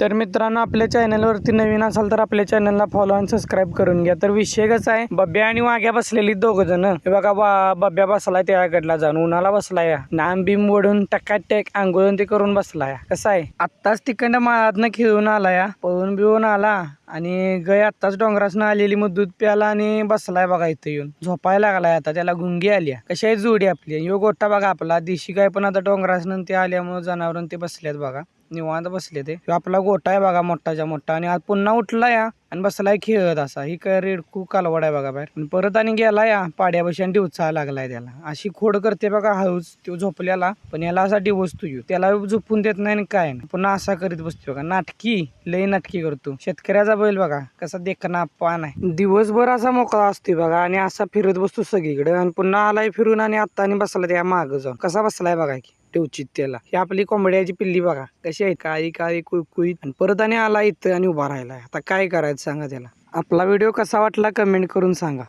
तर मित्रांनो आपल्या चॅनलवरती नवीन असाल तर आपल्या चॅनलला फॉलो आणि सबस्क्राईब करून घ्या. तर विषय कसा आहे? बब्या आणि वाघ्या बसलेली दोघ जण. बघा बा- बब्या बसलाय त्याकडला जाऊन उन्हाला बसलाय. नाम बिम ओढून टक्काटक आंघोळून ते करून बसलाय. कसं आहे? आत्ताच तिकडं माळातनं खेळून आलाय पळून बिळून आला आणि गय आत्ताच डोंगरासनं आलेली मग दूध प्याला आणि बसलाय बघा इथं येऊन. झोपायला लागलाय आता त्याला गुंगी आली कशी आहे? जोडी आपली. यो गोठा बघा आपला. देशी गाय पण आता डोंगरासनं ते आल्यामुळे जनावरं ते बसल्यात बघा. निवांत बसले ते. ह्यो आपला गोटा आहे बघा मोठाच्या मोठा. आणि आज पुन्हा उठला या आणि बसलाय खेळत असा. ही काय रेडकू कालवड आहे बघा बाहेर. परत आणि गेला या पाड्यापाशी आणि डिवचायला लागलाय त्याला. अशी खोड करते बघा हळूच तो झोपल्याला. पण याला असा डिवोच येऊ. त्याला झोपून देत नाही आणि काय नाही. पुन्हा असा करीत बसतो बघा. नाटकी. लय नाटकी करतो. शेतकऱ्याचा बैल बघा. कसा देखना पान आहे दिवसभर असा मोकळा असतो बघा आणि असा फिरत बसतो सगळीकडे. आणि पुन्हा आलाय फिरून आणि आता आणि बसला त्या मागं जाऊन. कसा बसलाय बघा की. ठेवचित त्याला. ही आपली कोंबड्याची पिल्ली बघा कशी आहे काळी काळी कुळकुळीत. आणि परत आणि आला इथं आणि उभा राहिला आता काय करायचं सांगा त्याला. आपला व्हिडिओ कसा वाटला कमेंट करून सांगा.